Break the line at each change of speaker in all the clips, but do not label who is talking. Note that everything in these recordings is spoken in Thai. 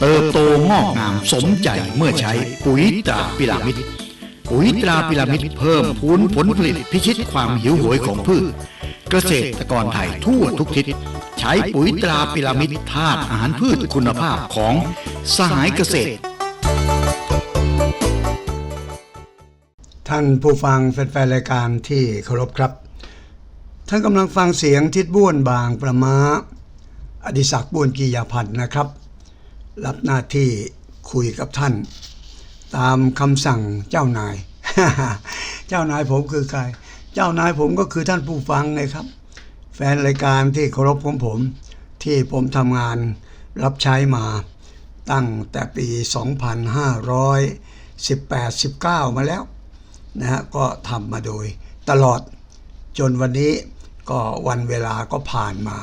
เติบโตงอกงามสมใจเมื่อใช้ปุ๋ยตราพิรามิดปุ๋ยตราพิรามิดเพิ่มพูนผลผลิตพิชิตความหิวโหยของพืช เกษตรกรไทยทั่วทุกทิศ ใช้ปุ๋ยตราพิรามิดธาตุอาหารพืชคุณภาพของสหายเกษตร
ท่านผู้ฟังแฟนๆรายการที่เคารพครับ ท่านกำลังฟังเสียงทิดบ้วนบางประมาอดิศักดิ์บ้วนกียาพันธ์นะครับ รับหน้าที่คุยกับท่าน ตามคำสั่งเจ้านาย เจ้านายผมคือใคร เจ้านายผมก็คือท่านผู้ฟังนะครับ แฟนรายการที่เคารพของผม ที่ผมทำงานรับใช้มาตั้งแต่ปี 2518-19 มาแล้วนะฮะก็ทำมาโดยตลอดจนวันนี้ก็วันเวลาก็ผ่านมา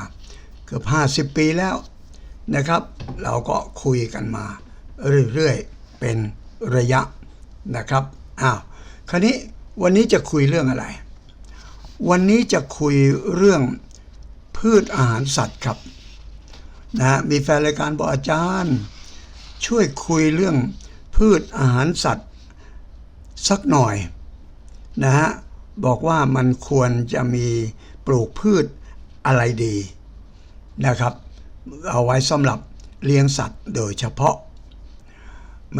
เกือบ 50 ปีแล้ว นะครับ เราก็คุยกันมาเรื่อยๆเป็นระยะนะครับอ้าวคราวนี้วันนี้จะคุยเรื่องอะไร วันนี้จะคุยเรื่องพืชอาหารสัตว์ครับนะฮะมีแฟนรายการบอกอาจารย์ ช่วยคุยเรื่องพืชอาหารสัตว์ สักหน่อยนะฮะบอกว่ามันควรจะมีปลูกพืชอะไรดีนะครับ เอาไว้สำหรับเลี้ยงสัตว์โดยเฉพาะแหม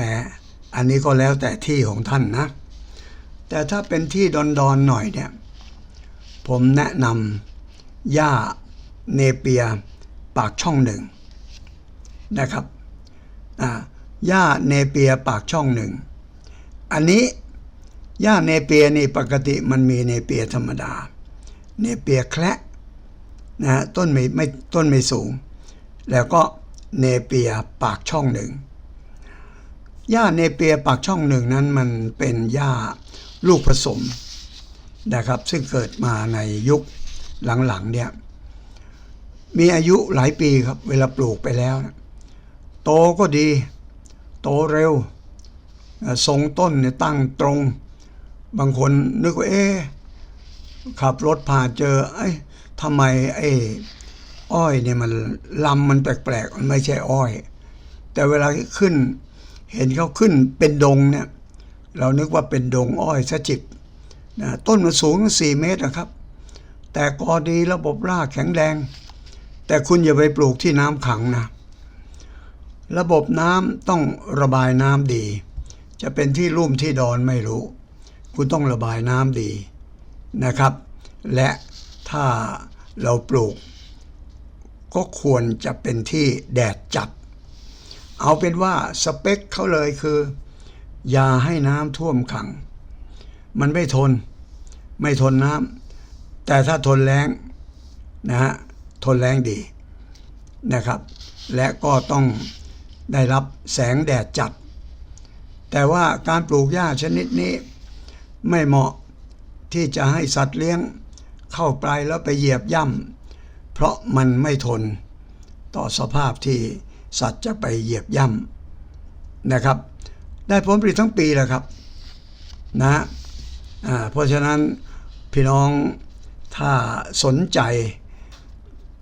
อันนี้ก็แล้วแต่ที่ของท่านนะ แต่ถ้าเป็นที่ดอนๆหน่อยเนี่ย ผมแนะนำหญ้าเนเปียปากช่องหนึ่งนะครับหญ้าเนเปียปากช่องหนึ่ง อันนี้หญ้าเนเปียนี่ปกติมันมีเนเปียธรรมดา เนเปียแคระนะฮะต้นไม่ไม่ต้นไม่สูง แล้วก็เนเปียปากช่องหนึ่งหญ้าเนเปียปากช่องหนึ่งนั้นมันเป็นหญ้าลูกผสมนะครับ ซึ่งเกิดมาในยุคหลังๆเนี่ยมีอายุหลายปีครับ เวลาปลูกไปแล้วนะโตก็ดี โตเร็ว ทรงต้นเนี่ยตั้งตรง บางคนนึกว่าเอ๊ขับรถผ่านเจอไอ้ทำไมไอ้ อ้อยเนี่ยมันลำมันแปลกๆมันไม่ใช่อ้อย แต่เวลาขึ้น เห็นเขาขึ้นเป็นดงเนี่ย เรานึกว่าเป็นดงอ้อยซะจิบนะต้นมันสูงสี่เมตรนะครับ แต่กอดีระบบรากแข็งแรง แต่คุณอย่าไปปลูกที่น้ำขังนะ ระบบน้ำต้องระบายน้ำดี จะเป็นที่ลุ่มที่ดอนไม่รู้ คุณต้องระบายน้ำดีนะครับ และถ้าเราปลูก ก็ควรจะเป็นที่แดดจัด เอาเป็นว่าสเปคเขาเลยคือ อย่าให้น้ำท่วมขัง มันไม่ทน ไม่ทนน้ำแต่ถ้าทนแรงนะฮะทนแรงดีนะครับ และก็ต้องได้รับแสงแดดจัด แต่ว่าการปลูกหญ้าชนิดนี้ ไม่เหมาะที่จะให้สัตว์เลี้ยง เข้าไปแล้วไปเหยียบย่ำ เพราะมันไม่ทนต่อสภาพที่สัตว์จะไปเหยียบย่ำนะครับ ได้ผลผลิตทั้งปีแหละครับนะเพราะฉะนั้นพี่น้องถ้าสนใจ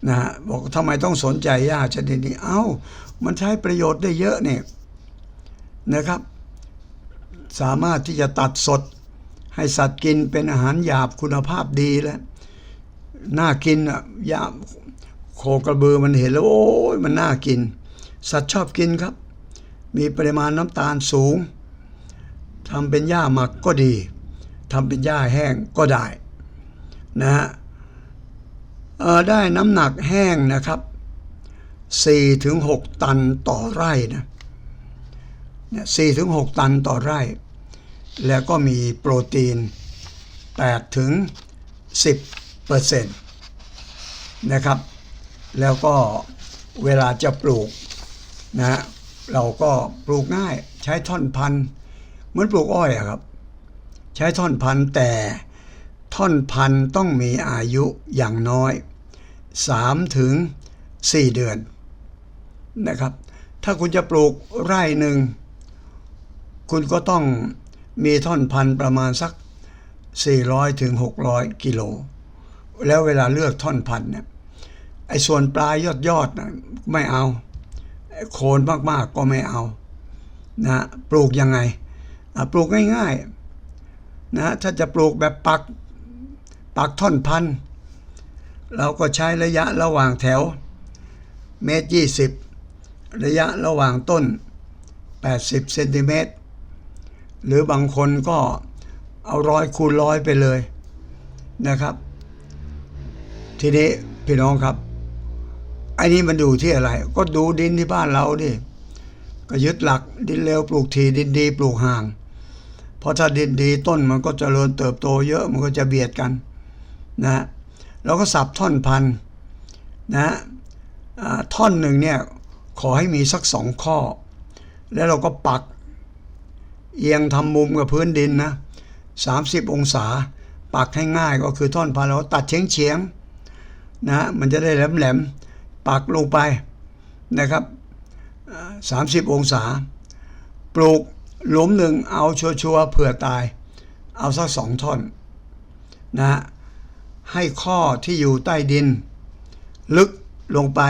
นะฮะบอกทำไมต้องสนใจหญ้าชนิดนี้เอ้า มันใช้ประโยชน์ได้เยอะเนี่ยนะครับ สามารถที่จะตัดสดให้สัตว์กินเป็นอาหารหยาบคุณภาพดีแล้ว น่ากินอะยาโคกระบือมันเห็นแล้วโอ้ยมันน่ากิน สัตว์ชอบกินครับ มีปริมาณน้ำตาลสูงทำเป็นหญ้าหมักก็ดีทำเป็นหญ้าแห้งก็ได้นะฮะได้น้ำหนักแห้งนะครับ4ถึง6ตันต่อไร่นะเนี่ย4ถึง6ตันต่อไร่ แล้วก็มีโปรตีน8ถึง10 เปอร์เซ็นต์นะครับ แล้วก็เวลาจะปลูกนะฮะเราก็ปลูกง่ายใช้ท่อนพันธุ์เหมือนปลูกอ้อยอะครับ ใช้ท่อนพันธุ์แต่ท่อนพันธุ์ต้องมีอายุอย่างน้อย3ถึง4 เดือนนะครับ ถ้าคุณจะปลูกไร่หนึ่ง คุณก็ต้องมีท่อนพันธุ์ประมาณสัก 400ถึง600 กิโล แล้วเวลาเลือกท่อนพันธุ์เนี่ยไอ้ส่วนปลายยอดยอดนะไม่เอาไอ้โคนมากๆก็ไม่เอานะปลูกยังไงปลูกง่ายๆนะถ้าจะปลูกแบบปักปักท่อนพันธุ์เราก็ใช้ระยะระหว่างแถวเมตรยี่สิบระยะระหว่างต้น 80เซนติเมตรหรือบางคนก็เอาร้อยคูณร้อยไปเลยนะครับ ทีนี้พี่น้องครับไอ้นี้มันดูที่อะไร ก็ดูดินที่บ้านเราดิก็ยึดหลักดินเร็วปลูกทีดินดีปลูกห่าง เพราะถ้าดินดีต้นมันก็จเจริญเติบโตเยอะมันก็จะเบียดกันนะเราก็สับท่อนพันธุ์นะท่อนหนึ่งเนี่ยขอให้มีสักสองข้อ แล้วเราก็ปัก เอียงทำมุมกับพื้นดินนะ30 องศา ปักให้ง่ายก็คือท่อนพันธุ์เราตัดเฉียงเฉียง นะมันจะได้แหลมแหลมๆปักลงไปนะครับ30 องศา ปลูกหลุมหนึ่งเอาชัวร์เผื่อตาย เอาสักสองท่อนนะฮะให้ข้อที่อยู่ใต้ดิน ลึกลงไป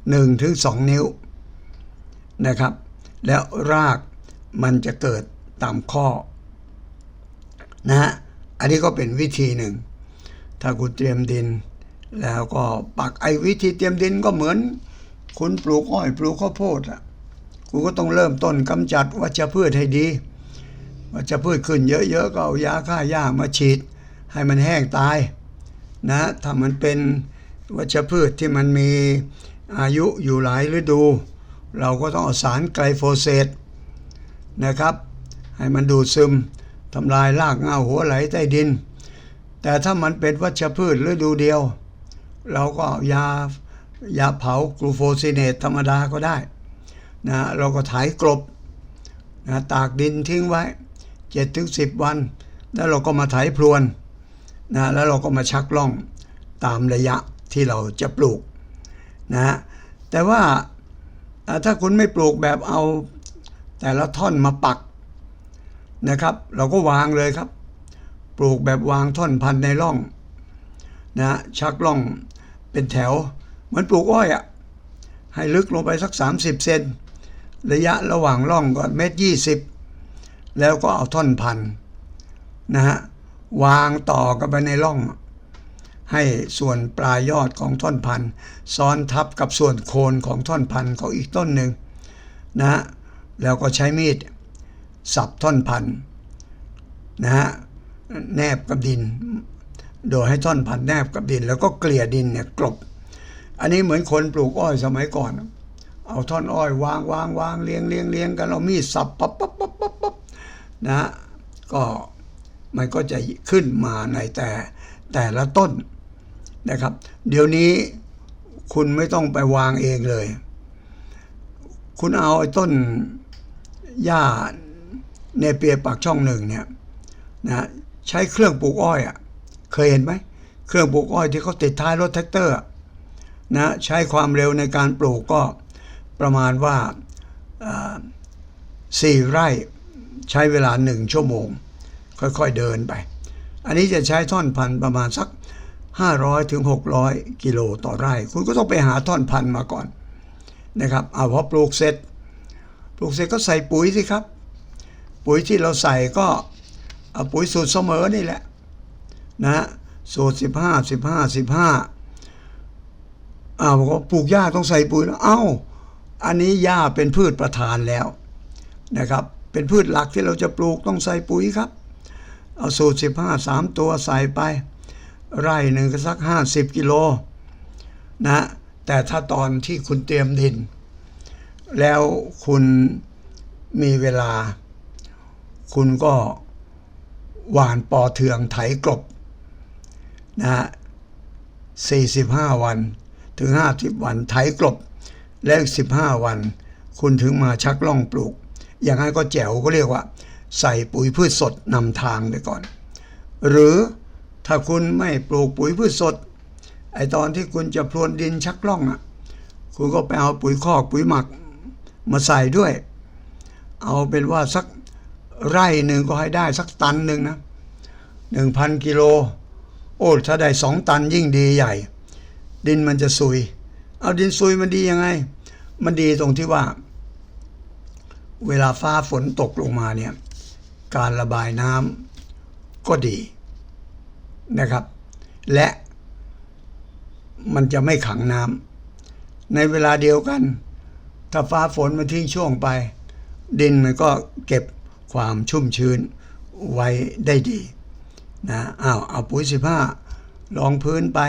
1-2นิ้วนะครับ แล้วรากมันจะเกิดตามข้อนะฮะอันนี้ก็เป็นวิธีหนึ่ง ถ้าคุณเตรียมดิน แล้วก็ปักไอ้วิธีเตรียมดินก็เหมือน คุณปลูกอ้อยปลูกข้าวโพดอะคุณก็ต้องเริ่มต้นกำจัดวัชพืชให้ดี วัชพืชขึ้นเยอะๆก็เอายาฆ่าหญ้ามาฉีด ให้มันแห้งตายนะถ้ามันเป็นวัชพืชที่มันมีอายุอยู่หลายฤดู เราก็ต้องเอาสารไกลโฟเสตนะครับ ให้มันดูดซึมทำลายรากเงาหัวไหลใต้ดิน แต่ถ้ามันเป็นวัชพืชฤดูเดียว เราก็เอายายาเผากลูโฟซิเนตธรรมดาก็ได้นะเราก็ไถกลบนะตากดินทิ้งไว้7ถึง10 วัน แล้วเราก็มาไถพรวนนะแล้วเราก็มาชักล่องตามระยะที่เราจะปลูกนะฮะแต่ว่าถ้าคุณไม่ปลูกแบบเอาแต่ละท่อนมาปักนะครับ เราก็วางเลยครับ ปลูกแบบวางท่อนพันในร่องนะฮะชักล่อง เป็นแถว เหมือนปลูกอ้อยอะ่ะ ให้ลึกลงไปสัก 30 เซนระยะระหว่างร่องก็เมตรยี่สิบแล้วก็เอาท่อนพันธุ์นะฮะวางต่อกันไปในร่อง ให้ส่วนปลายยอดของท่อนพันธุ์ซ้อนทับกับส่วนโคนของท่อนพันธุ์ของอีกต้นหนึ่งนะฮะแล้วก็ใช้มีดสับท่อนพันธุ์นะฮะแนบกับดิน โดยให้ท่อนพันแนบกับดิน แล้วก็เกลี่ยดินเนี่ยกลบ อันนี้เหมือนคนปลูกอ้อยสมัยก่อน เอาท่อนอ้อยวางวางวางเรียงเรียงเรียงกันเอามีดสับปั๊บปั๊บปั๊บปั๊บปั๊บนะก็มันก็จะขึ้นมาในแต่แต่ละต้นนะครับ เดี๋ยวนี้คุณไม่ต้องไปวางเองเลย คุณเอาไอ้ต้นหญ้าเนเปียปากช่องหนึ่งเนี่ยนะใช้เครื่องปลูกอ้อยอะ เคยเห็นไหม เครื่องปลูกอ้อยที่เขาติดท้ายรถแท็กเตอร์นะใช้ความเร็วในการปลูกก็ประมาณว่าสี่ไร่ใช้เวลาหนึ่งชั่วโมง ค่อยๆเดินไป อันนี้จะใช้ท่อนพันธุ์ประมาณสัก 500ถึง600 กิโลต่อไร่ คุณก็ต้องไปหาท่อนพันธุ์มาก่อนนะครับเอาพอปลูกเสร็จ ปลูกเสร็จก็ใส่ปุ๋ยสิครับ ปุ๋ยที่เราใส่ก็เอาปุ๋ยสูตรเสมอนี่แหละ นะฮะสูตร15 15 15อ้าวบอกว่าปลูกหญ้าต้องใส่ปุ๋ยแล้วเอ้า อันนี้หญ้าเป็นพืชประทานแล้วนะครับ เป็นพืชหลักที่เราจะปลูกต้องใส่ปุ๋ยครับ เอาสูตร15 3ตัวใส่ไป ไร่หนึ่งก็สัก50กิโลนะแต่ถ้าตอนที่คุณเตรียมดิน แล้วคุณมีเวลา คุณก็หว่านปอเทืองไถกลบ นะฮะ45 วันถึง 50 วันไถกลบ แล้วอีก15 วัน คุณถึงมาชักล่องปลูก อย่างนั้นก็แจ๋วก็เรียกว่า ใส่ปุ๋ยพืชสดนำทางไปก่อน หรือถ้าคุณไม่ปลูกปุ๋ยพืชสด ไอตอนที่คุณจะพรวนดินชักล่องอะ คุณก็ไปเอาปุ๋ยคอกปุ๋ยหมักมาใส่ด้วย เอาเป็นว่าสักไร่หนึ่งก็ให้ได้สักตันหนึ่งนะหนึ่งพันกิโล อ้ถ้าได้สองตันยิ่งดีใหญ่ ดินมันจะซุย เอาดินซุยมันดียังไง มันดีตรงที่ว่า เวลาฟ้าฝนตกลงมาเนี่ยการระบายน้ำก็ดีนะครับ และมันจะไม่ขังน้ำในเวลาเดียวกัน ถ้าฟ้าฝนมันทิ้งช่วงไป ดินมันก็เก็บความชุ่มชื้นไว้ได้ดี นะอ้าวเอาปุ๋ยสิบห้ารองพื้นไป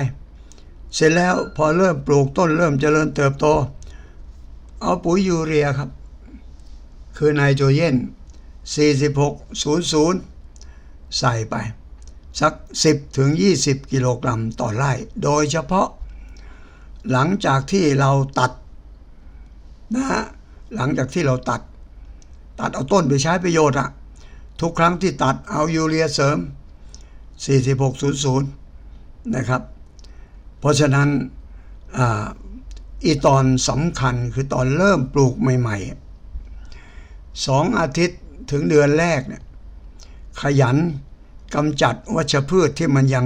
เสร็จแล้วพอเริ่มปลูกต้นเริ่มเจริญเติบโต เอาปุ๋ยยูเรียครับ คือไนโตรเจน4600 ใส่ไป สัก 10ถึง20 กิโลกรัมต่อไร่ โดยเฉพาะ หลังจากที่เราตัดนะฮะหลังจากที่เราตัด ตัดเอาต้นไปใช้ประโยชน์อะทุกครั้งที่ตัดเอายูเรียเสริม 4600 นะครับ เพราะฉะนั้นอีตอนสำคัญคือตอนเริ่มปลูกใหม่ๆสองอาทิตย์ถึงเดือนแรกเนี่ยขยันกำจัดวัชพืชที่มันยัง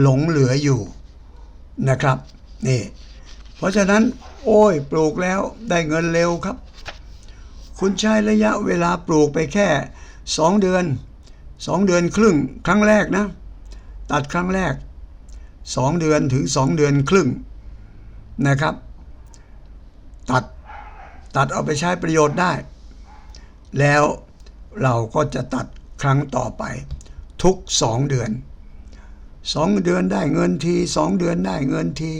หลงเหลืออยู่นะครับนี่เพราะฉะนั้นโอ้ยปลูกแล้วได้เงินเร็วครับ คุณใช้ระยะเวลาปลูกไปแค่สองเดือน สองเดือนครึ่งครั้งแรกนะ ตัดครั้งแรกสองเดือนถึงสองเดือนครึ่งนะครับ ตัดตัดเอาไปใช้ประโยชน์ได้ แล้วเราก็จะตัดครั้งต่อไป ทุกสองเดือนสองเดือนได้เงินทีสองเดือนได้เงินที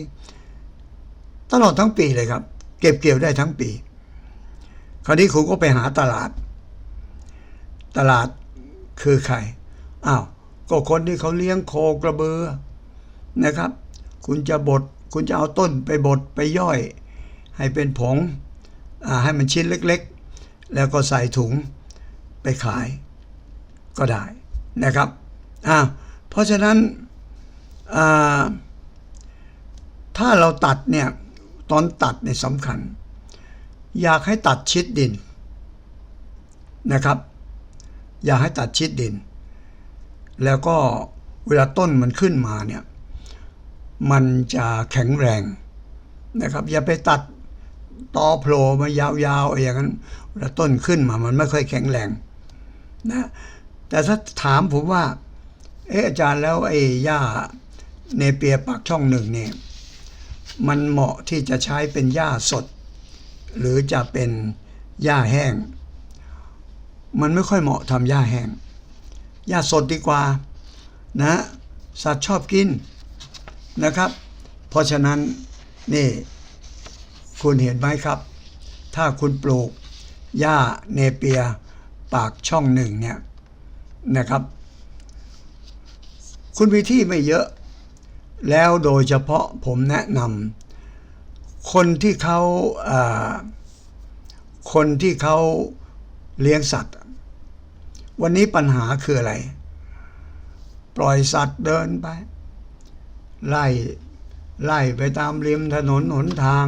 ตลอดทั้งปีเลยครับ เก็บเกี่ยวได้ทั้งปี คราวนี้คุณก็ไปหาตลาด ตลาด คือใครอ้าวก็คนที่เขาเลี้ยงโคกระเบือนะครับ คุณจะบดคุณจะเอาต้นไปบดไปย่อย ให้เป็นผงให้มันชิ้นเล็กๆ แล้วก็ใส่ถุงไปขายก็ได้นะครับอ่าเพราะฉะนั้นถ้าเราตัดเนี่ยตอนตัดเนี่ยสำคัญ อยากให้ตัดชิดดินนะครับ อยากให้ตัดชิดดิน แล้วก็เวลาต้นมันขึ้นมาเนี่ย มันจะแข็งแรงนะครับ อย่าไปตัดตอโผล่มายาวๆอย่างนั้นเวลาต้นขึ้นมามันไม่ค่อยแข็งแรงนะแต่ถ้าถามผมว่า เอออาจารย์แล้วไอ้หญ้าเนเปียปากช่องหนึ่งเนี่ยมันเหมาะที่จะใช้เป็นหญ้าสด หรือจะเป็นหญ้าแห้ง มันไม่ค่อยเหมาะทำหญ้าแห้งหญ้าสดดีกว่านะสัตว์ชอบกินนะครับ เพราะฉะนั้นนี่คุณเห็นไหมครับ ถ้าคุณปลูกหญ้าเนเปียปากช่องหนึ่งเนี่ยนะครับ คุณมีที่ไม่เยอะ แล้วโดยเฉพาะผมแนะนำคนที่เขาอ่าคนที่เขาเลี้ยงสัตว์ วันนี้ปัญหาคืออะไร ปล่อยสัตว์เดินไป ไล่ไล่ไปตามริมถนนหนทาง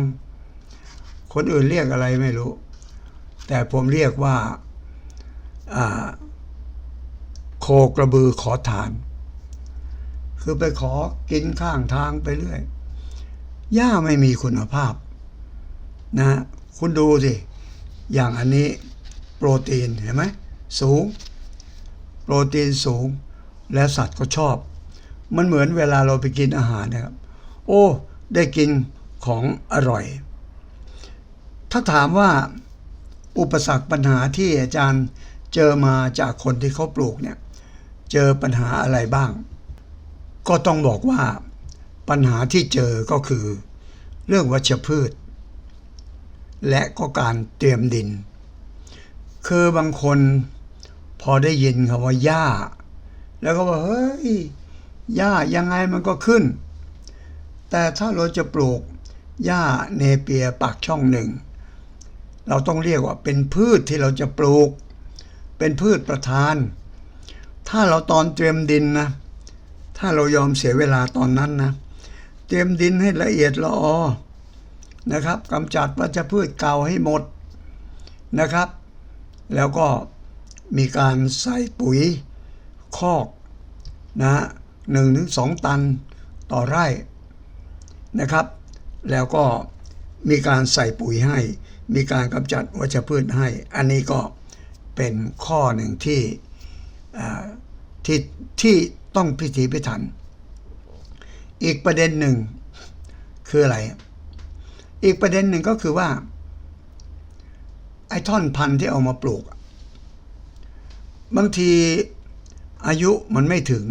คนอื่นเรียกอะไรไม่รู้ แต่ผมเรียกว่าโคกระบือขอทาน คือไปขอกินข้างทางไปเรื่อยหญ้าไม่มีคุณภาพ นะ คุณดูสิ อย่างอันนี้โปรตีนเห็นไหมสูง โปรตีนสูง และสัตว์ก็ชอบ มันเหมือนเวลาเราไปกินอาหารนะครับ โอ้ ได้กินของอร่อย ถ้าถามว่าอุปสรรคปัญหาที่อาจารย์เจอมาจากคนที่เขาปลูกเนี่ย เจอปัญหาอะไรบ้าง ก็ต้องบอกว่าปัญหาที่เจอก็คือ เรื่องวัชพืช และก็การเตรียมดิน คือบางคน พอได้ยินคำว่าหญ้า แล้วก็ว่าเฮ้ยหญ้ายังไงมันก็ขึ้น แต่ถ้าเราจะปลูกหญ้าเนเปียปากช่องหนึ่ง เราต้องเรียกว่าเป็นพืชที่เราจะปลูก เป็นพืชประธาน ถ้าเราตอนเตรียมดินนะ ถ้าเรายอมเสียเวลาตอนนั้นนะ เตรียมดินให้ละเอียดละออนะครับกำจัดวัชพืชเก่าให้หมดนะครับ แล้วก็ มีการใส่ปุ๋ยคอกนะหนึ่งถึงสองตันต่อไร่นะครับ แล้วก็มีการใส่ปุ๋ยให้ มีการกำจัดวัชพืชให้ อันนี้ก็เป็นข้อหนึ่งที่ที่ที่ต้องพิถีพิถัน อีกประเด็นหนึ่งคืออะไร อีกประเด็นหนึ่งก็คือว่าไอ้ท่อนพันธุ์ที่เอามาปลูก บางทีอายุมันไม่ถึง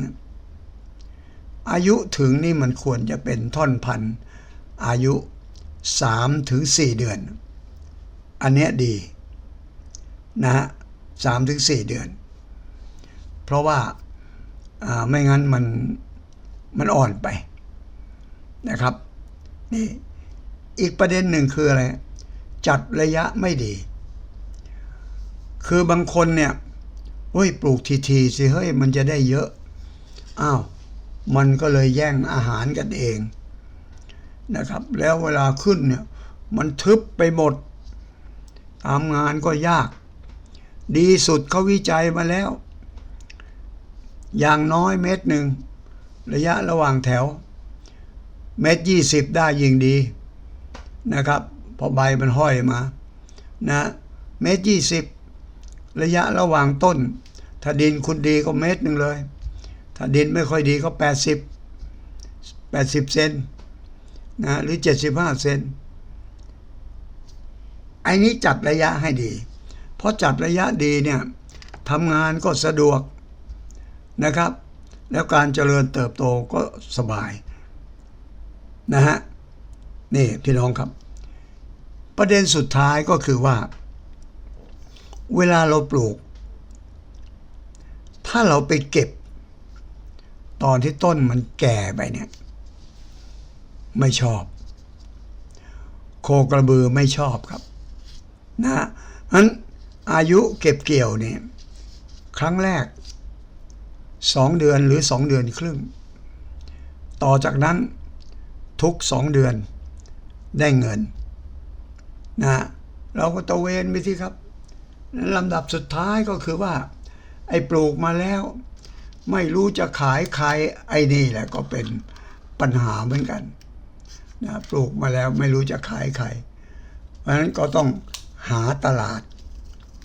อายุถึงนี่มันควรจะเป็นท่อนพันอายุสามถึงสี่เดือน อันเนี้ยดีนะฮะสามถึงสี่เดือน เพราะว่าอ่าไม่งั้นมันมันอ่อนไปนะครับนี่อีกประเด็นหนึ่งคืออะไร จัดระยะไม่ดี คือบางคนเนี่ย เฮ้ยปลูกทีๆสิเฮ้ยมันจะได้เยอะอ้าวมันก็เลยแย่งอาหารกันเองนะครับ แล้วเวลาขึ้นเนี่ยมันทึบไปหมดทำงานก็ยาก ดีสุดเขาวิจัยมาแล้ว อย่างน้อยเม็ดหนึ่ง ระยะระหว่างแถว เม็ดยี่สิบได้ยิ่งดีนะครับเพอใบมันห้อยมานะเมตรยี่สิบระยะระหว่างต้น ถ้าดินคุณดีก็เมตรหนึ่งเลย ถ้าดินไม่ค่อยดีก็ 80 80 เซนนะหรือ 75 เซนไอ้นี้จัดระยะให้ดี เพราะจัดระยะดีเนี่ยทำงานก็สะดวกนะครับ แล้วการเจริญเติบโตก็สบายนะฮะนี่พี่น้องครับ ประเด็นสุดท้ายก็คือว่า เวลาเราปลูก ถ้าเราไปเก็บ ตอนที่ต้นมันแก่ไปเนี่ย ไม่ชอบ โคกระบือไม่ชอบครับนะฉะนั้นอายุเก็บเกี่ยวเนี่ย ครั้งแรกสองเดือนหรือสองเดือนครึ่ง ต่อจากนั้นทุกสองเดือนได้เงินนะเราก็ตะเวนไปที่ครับลำดับสุดท้ายก็คือว่า ไอ้ปลูกมาแล้ว ไม่รู้จะขายใครไอ้นี่แหละก็เป็นปัญหาเหมือนกันนะปลูกมาแล้วไม่รู้จะขายใคร เพราะฉะนั้นก็ต้องหาตลาด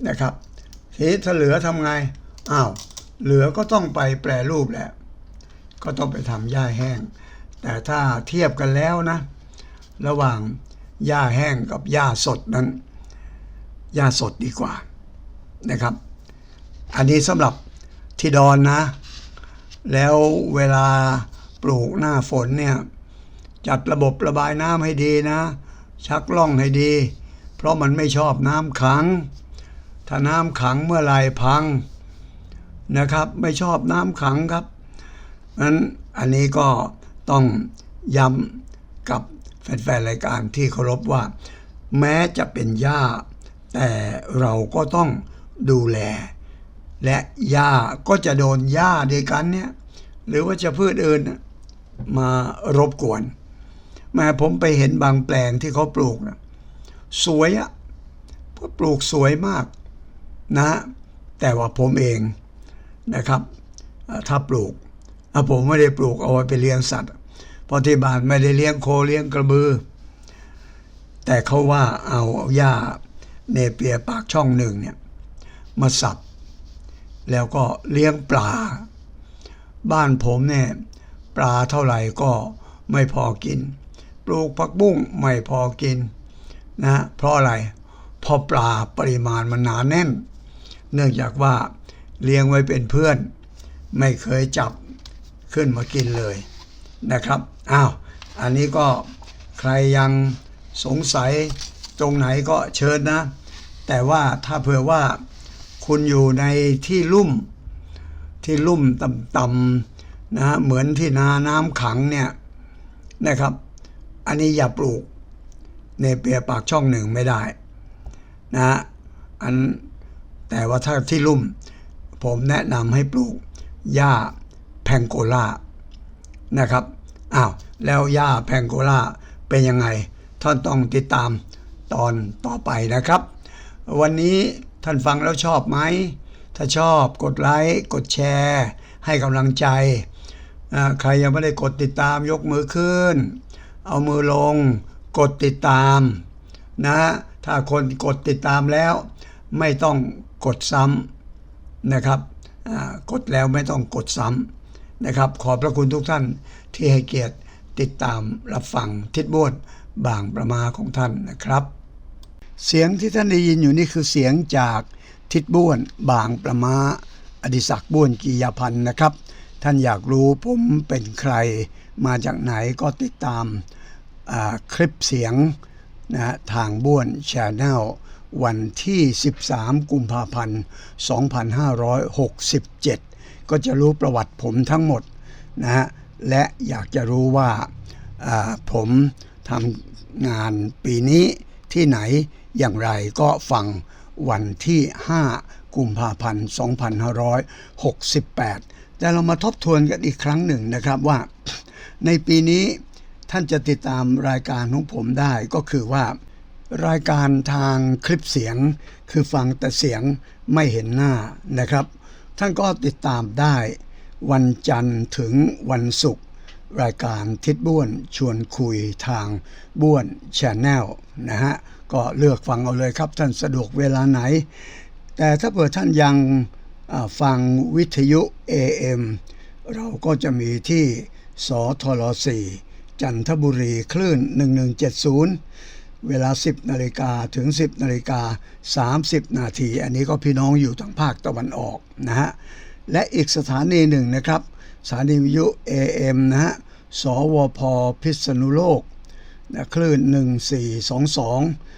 นะครับทีถ้าเหลือทำไงอ้าวเหลือก็ต้องไปแปรรูปแหละก็ต้องไปทำหญ้าแห้ง แต่ถ้าเทียบกันแล้วนะ ระหว่างหญ้าแห้งกับหญ้าสดนั้นหญ้าสดดีกว่านะครับ อันนี้สำหรับที่ดอนนะ แล้วเวลาปลูกหน้าฝนเนี่ย จัดระบบระบายน้ำให้ดีนะ ชักล่องให้ดี เพราะมันไม่ชอบน้ำขัง ถ้าน้ำขังเมื่อไรพังนะครับ ไม่ชอบน้ำขังครับนั้นอันนี้ก็ต้องย้ำกับแฟนๆรายการที่เคารพว่า แม้จะเป็นหญ้า แต่เราก็ต้องดูแล และหญ้าก็จะโดนหญ้าเด้วยกันเนี่ยหรือว่าจะพืชอื่นมารบกวนแม่ผมไปเห็นบางแปลงที่เขาปลูกนะสวยอะก็ปลูกสวยมากนะ แต่ว่าผมเองนะครับ ถ้าปลูกผมไม่ได้ปลูกเอาไว้ไปเลี้ยงสัตว์เพราะที่บ้านไม่ได้เลี้ยงโคเลี้ยงกระบือ แต่เขาว่าเอาหญ้าเนเปียปากช่องหนึ่งเนี่ยมาสับ แล้วก็เลี้ยงปลา บ้านผมเนี่ยปลาเท่าไหร่ก็ไม่พอกิน ปลูกผักบุ้งไม่พอกินนะเพราะอะไรเพราะปลาปริมาณมันหนาแน่น เนื่องจากว่าเลี้ยงไว้เป็นเพื่อน ไม่เคยจับขึ้นมากินเลยนะครับอ้าวอันนี้ก็ใครยังสงสัยตรงไหนก็เชิญนะ แต่ว่าถ้าเผื่อว่า คุณอยู่ในที่ลุ่ม ที่ลุ่มต่ำๆนะเหมือนที่นาน้ำขังเนี่ยนะครับ อันนี้อย่าปลูกในเปียปากช่องหนึ่งไม่ได้นะฮะอันแต่ว่าถ้าที่ลุ่ม ผมแนะนำให้ปลูกหญ้าแพงโกล่านะครับอ้าวแล้วหญ้าแพงโกล่าเป็นยังไงท่านต้องติดตามตอนต่อไปนะครับ วันนี้ ท่านฟังแล้วชอบไหม ถ้าชอบกดไลค์ กดแชร์ ให้กำลังใจ ใครยังไม่ได้กดติดตามยกมือขึ้น เอามือลง กดติดตามนะ ถ้าคนกดติดตามแล้ว ไม่ต้องกดซ้ำนะครับกดแล้วไม่ต้องกดซ้ำนะครับ ขอบพระคุณทุกท่านที่ให้เกียรติติดตามรับฟังทิศบ้วนบางประมาของท่านนะครับ เสียงที่ท่านได้ยินอยู่นี่คือเสียงจากทิศบ้วนบางประมาอดิศักดิ์บ้วนกียาพันธ์นะครับ ท่านอยากรู้ผมเป็นใครมาจากไหนก็ติดตามคลิปเสียงนะทางบ้วนชาแนลวันที่ 13 กุมภาพันธ์ 2567 ก็จะรู้ประวัติผมทั้งหมดนะฮะและอยากจะรู้ว่าผมทำงานปีนี้ที่ไหนอย่างไรก็ฟังวันที่ 5 กุมภาพันธ์ 2568 แต่เรามาทบทวนกันอีกครั้งหนึ่งนะครับว่า ในปีนี้ท่านจะติดตามรายการของผมได้ก็คือว่า รายการทางคลิปเสียง คือฟังแต่เสียงไม่เห็นหน้านะครับ ท่านก็ติดตามได้ วันจันทร์ถึงวันศุกร์รายการทิศบ้วนชวนคุยทางบ้วนชแนลนะฮะ ก็เลือกฟังเอาเลยครับท่านสะดวกเวลาไหน แต่ถ้าเผื่อท่านยังฟังวิทยุ AM เราก็จะมีที่สทล4จันทบุรีคลื่น 1170 เวลา 10 นาฬิกาถึง 10 นาฬิกา 30 นาที อันนี้ก็พี่น้องอยู่ทางภาคตะวันออกนะฮะ และอีกสถานีหนึ่งนะครับ สถานีวิทยุ AM นะฮะ สวพพิษณุโลกนะคลื่น 1422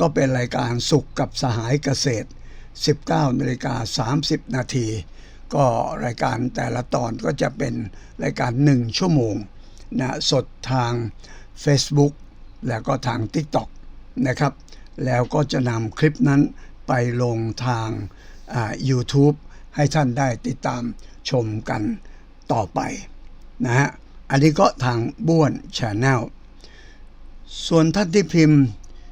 ก็เป็นรายการสุขกับสหายเกษตร 19นาฬิกา30 นาที ก็รายการแต่ละตอนก็จะเป็นรายการ 1 ชั่วโมงนะสดทาง Facebook แล้วก็ทาง TikTok นะครับ แล้วก็จะนำคลิปนั้นไปลงทางอ่า YouTube ให้ท่านได้ติดตามชมกันต่อไปนะฮะ อันนี้ก็ทางบ้วนชาแนลส่วนท่านที่พิมพ์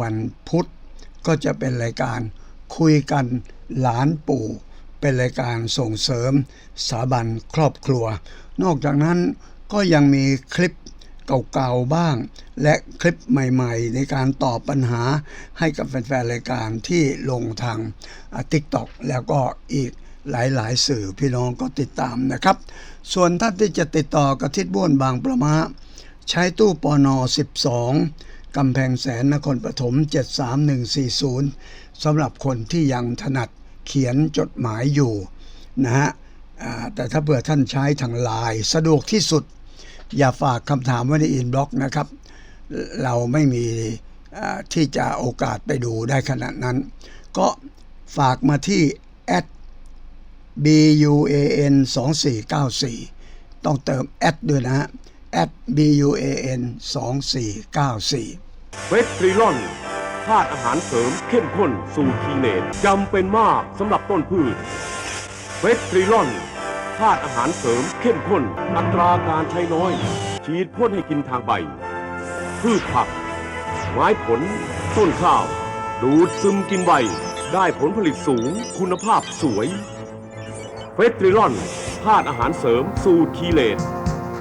วันพุธ ก็จะเป็นรายการคุยกันหลานปู่ เป็นรายการส่งเสริมสถาบันครอบครัว นอกจากนั้นก็ยังมีคลิปเก่าๆบ้าง และคลิปใหม่ๆ ในการตอบปัญหาให้กับแฟนๆรายการที่ลงทางติ๊กต็อกแล้วก็อีกหลายๆ สื่อพี่น้องก็ติดตามนะครับ ส่วนท่านที่จะติดต่อกับทิศบ้วนบางประมาใช้ตู้ปอนอ12 กำแพงแสนนครปฐม 73140สำหรับคนที่ยังถนัดเขียนจดหมายอยู่นะฮะแต่ถ้าเผื่อท่านใช้ทางไลน์สะดวกที่สุด อย่าฝากคำถามไว้ในอินบล็อกนะครับ เราไม่มีที่จะโอกาสไปดูได้ขนาดนั้น ก็ฝากมาที่ at B U A N 2494ต้องเติมแอดด้วยนะฮะ แอด B U A N 2494
เวสตรีลอนธาตุอาหารเสริมเข้มข้นสูตรคีเนตจำเป็นมากสำหรับต้นพืชเวสตรีลอนธาตุอาหารเสริมเข้มข้น อัตราการใช้น้อย ฉีดพ่นให้กินทางใบ พืชผัก ไม้ผล ต้นข้าว ดูดซึมกินใบ ได้ผลผลิตสูง คุณภาพสวยเวสตรีลอนธาตุอาหารเสริมสูตรคีเลต